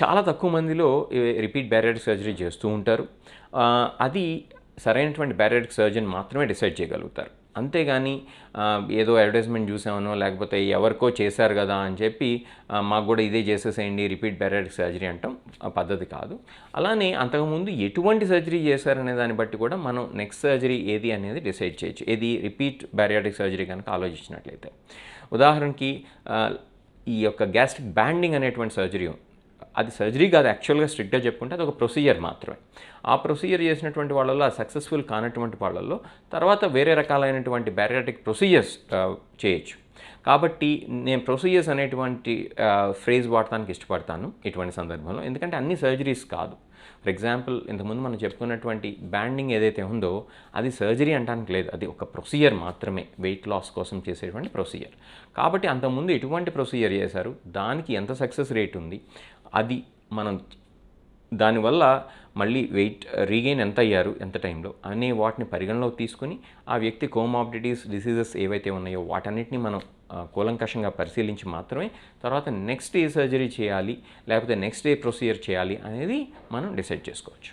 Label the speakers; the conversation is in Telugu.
Speaker 1: చాలా తక్కువ మందిలో రిపీట్ బ్యారియటిక్ సర్జరీ చేస్తూ ఉంటారు. అది సరైనటువంటి బ్యారియటిక్ సర్జన్ మాత్రమే డిసైడ్ చేయగలుగుతారు. అంతేగాని ఏదో అడ్వర్టైజ్మెంట్ చూసామనో లేకపోతే ఎవరికో చేశారు కదా అని చెప్పి మాకు కూడా ఇదే చేసేసేయండి రిపీట్ బ్యారియటిక్ సర్జరీ అంటాం ఆ పద్ధతి కాదు. అలానే అంతకుముందు ఎటువంటి సర్జరీ చేశారనే దాన్ని బట్టి కూడా మనం నెక్స్ట్ సర్జరీ ఏది అనేది డిసైడ్ చేయొచ్చు. ఏది రిపీట్ బ్యారియాటిక్ సర్జరీ కనుక ఆలోచించినట్లయితే. ఉదాహరణకి ఈ యొక్క గ్యాస్ట్రిక్ బ్యాండింగ్ అనేటువంటి సర్జరీ అది సర్జరీ కాదు యాక్చువల్గా స్ట్రిక్ట్గా చెప్పుకుంటే అది ఒక ప్రొసీజర్ మాత్రమే. ఆ ప్రొసీజర్ చేసినటువంటి వాళ్ళలో ఆ సక్సెస్ఫుల్ కానటువంటి వాళ్ళల్లో తర్వాత వేరే రకాలైనటువంటి బ్యారియాటిక్ ప్రొసీజర్స్ చేయొచ్చు. కాబట్టి నేను ప్రొసీజర్స్ అనేటువంటి ఫ్రేజ్ వాడటానికి ఇష్టపడతాను ఇటువంటి సందర్భంలో. ఎందుకంటే అన్ని సర్జరీస్ కాదు. ఫర్ ఎగ్జాంపుల్ ఇంతకుముందు మనం చెప్పుకున్నటువంటి బ్యాండింగ్ ఏదైతే ఉందో అది సర్జరీ అంటానికి లేదు. అది ఒక ప్రొసీజర్ మాత్రమే. వెయిట్ లాస్ కోసం చేసేటువంటి ప్రొసీజర్ కాబట్టి అంతకుముందు ఎటువంటి ప్రొసీజర్ చేశారు? దానికి ఎంత సక్సెస్ రేట్ ఉంది? అది మనం దానివల్ల మళ్ళీ వెయిట్ uh, రీగెయిన్ ఎంత అయ్యారు ఎంత టైంలో అనే వాటిని పరిగణలోకి తీసుకుని ఆ వ్యక్తి కోమాబిడిటీస్ డిసీజెస్ ఏవైతే ఉన్నాయో వాటన్నిటిని మనం uh, కూలంకషంగా పరిశీలించి మాత్రమే తర్వాత నెక్స్ట్ డే సర్జరీ చేయాలి లేకపోతే నెక్స్ట్ డే ప్రొసీజర్ చేయాలి అనేది మనం డిసైడ్ చేసుకోవచ్చు.